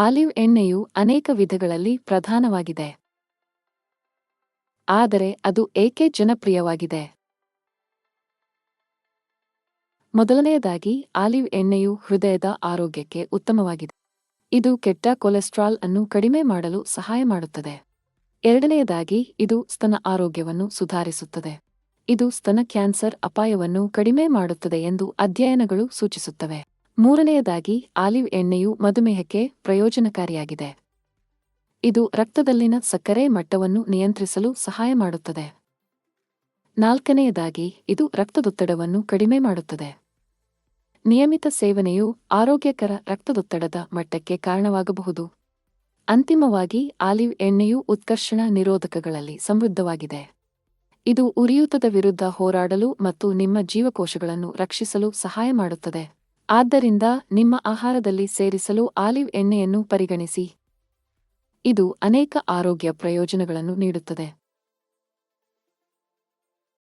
Olive ಎಣ್ಣೆಯು ಅನೇಕ ವಿಧಗಳಲ್ಲಿ ಪ್ರಧಾನವಾಗಿದೆ. ಆದರೆ ಅದು ಏಕೆ ಜನಪ್ರಿಯವಾಗಿದೆ? ಮೊದಲನೆಯದಾಗಿ, ಆಲಿವ್ ಎಣ್ಣೆಯು ಹೃದಯದ ಆರೋಗ್ಯಕ್ಕೆ ಉತ್ತಮವಾಗಿದೆ. ಇದು ಕೆಟ್ಟ ಕೊಲೆಸ್ಟ್ರಾಲ್ ಅನ್ನು ಕಡಿಮೆ ಮಾಡಲು ಸಹಾಯ ಮಾಡುತ್ತದೆ. ಎರಡನೆಯದಾಗಿ, ಇದು ಸ್ತನ ಆರೋಗ್ಯವನ್ನು ಸುಧಾರಿಸುತ್ತದೆ. ಇದು ಸ್ತನ ಕ್ಯಾನ್ಸರ್ ಅಪಾಯವನ್ನು ಕಡಿಮೆ ಮಾಡುತ್ತದೆ ಎಂದು ಅಧ್ಯಯನಗಳು ಸೂಚಿಸುತ್ತವೆ. ಮೂರನೆಯದಾಗಿ ಆಲಿವ್ ಎಣ್ಣೆಯು ಮಧುಮೇಹಕ್ಕೆ ಪ್ರಯೋಜನಕಾರಿಯಾಗಿದೆ. ಇದು ರಕ್ತದಲ್ಲಿನ ಸಕ್ಕರೆ ಮಟ್ಟವನ್ನು ನಿಯಂತ್ರಿಸಲು ಸಹಾಯ ಮಾಡುತ್ತದೆ. ನಾಲ್ಕನೆಯದಾಗಿ, ಇದು ರಕ್ತದೊತ್ತಡವನ್ನು ಕಡಿಮೆ ಮಾಡುತ್ತದೆ. ನಿಯಮಿತ ಸೇವನೆಯು ಆರೋಗ್ಯಕರ ರಕ್ತದೊತ್ತಡದ ಮಟ್ಟಕ್ಕೆ ಕಾರಣವಾಗಬಹುದು. ಅಂತಿಮವಾಗಿ, ಆಲಿವ್ ಎಣ್ಣೆಯು ಉತ್ಕರ್ಷಣ ನಿರೋಧಕಗಳಲ್ಲಿ ಸಮೃದ್ಧವಾಗಿದೆ. ಇದು ಉರಿಯೂತದ ವಿರುದ್ಧ ಹೋರಾಡಲು ಮತ್ತು ನಿಮ್ಮ ಜೀವಕೋಶಗಳನ್ನು ರಕ್ಷಿಸಲು ಸಹಾಯ ಮಾಡುತ್ತದೆ. ಆದ್ದರಿಂದ ನಿಮ್ಮ ಆಹಾರದಲ್ಲಿ ಸೇರಿಸಲು ಆಲಿವ್ ಎಣ್ಣೆಯನ್ನು ಪರಿಗಣಿಸಿ. ಇದು ಅನೇಕ ಆರೋಗ್ಯ ಪ್ರಯೋಜನಗಳನ್ನು ನೀಡುತ್ತದೆ.